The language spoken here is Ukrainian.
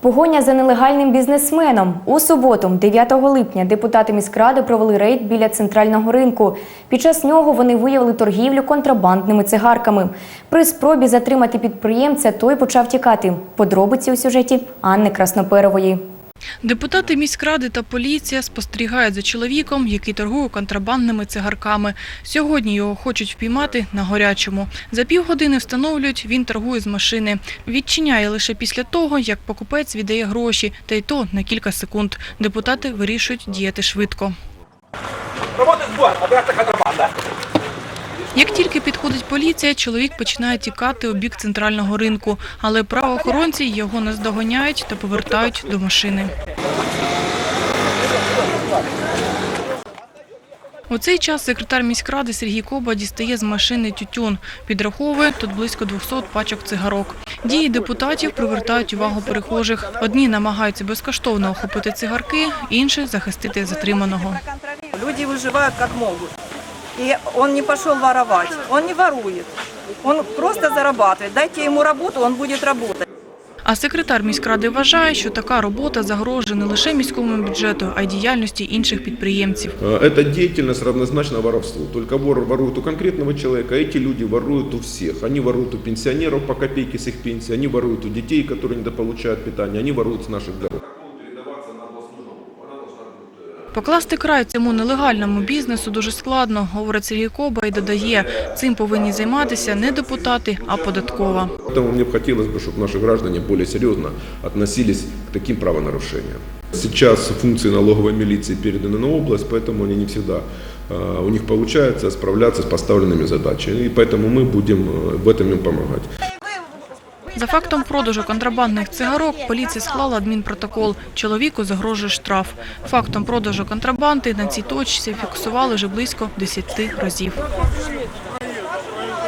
Погоня за нелегальним бізнесменом. У суботу, 9 липня, депутати міськради провели рейд біля центрального ринку. Під час нього вони виявили торгівлю контрабандними цигарками. При спробі затримати підприємця той почав тікати. Подробиці у сюжеті Анни Красноперової. Депутати міськради та поліція спостерігають за чоловіком, який торгує контрабандними цигарками. Сьогодні його хочуть впіймати на горячому. За півгодини встановлюють, він торгує з машини. Відчиняє лише після того, як покупець віддає гроші, та й то на кілька секунд. Депутати вирішують діяти швидко. Работает сбор, обратно контрабанда. Як тільки підходить поліція, чоловік починає тікати у бік центрального ринку, але правоохоронці його наздоганяють та повертають до машини. У цей час секретар міськради Сергій Коба дістає з машини тютюн. Підраховує тут близько 200 пачок цигарок. Дії депутатів привертають увагу перехожих. Одні намагаються безкоштовно охопити цигарки, інші захистити затриманого. Люди выживают как могут. И он не пошел воровать, он не ворует. Он просто зарабатывает. Дайте ему работу, он будет работать. А секретар міськради вважає, що така робота загрожує не лише міському бюджету, а й діяльності інших підприємців. Э, Эта деятельность равнозначна воровству. Только вор ворует у конкретного человека, а эти люди воруют у всех. Они воруют у пенсионеров по копейке с их пенсии, они воруют у детей, которые недополучают питание, они воруют с наших дорог. Покласти край цьому нелегальному бізнесу дуже складно, говорить Сергій Коба і додає, цим повинні займатися не депутати, а податкова. Поэтому мне бы хотелось бы, чтобы наши граждане более серьезно относились к таким правонарушениям. Сейчас функции налоговой милиции переданы на область, поэтому они не всегда э, у них получается справляться с поставленными задачами. И поэтому мы будем э, в этом им помогать. За фактом продажу контрабандних цигарок поліція склала адмінпротокол. Чоловіку загрожує штраф. Фактом продажу контрабанди на цій точці фіксували вже близько 10 разів.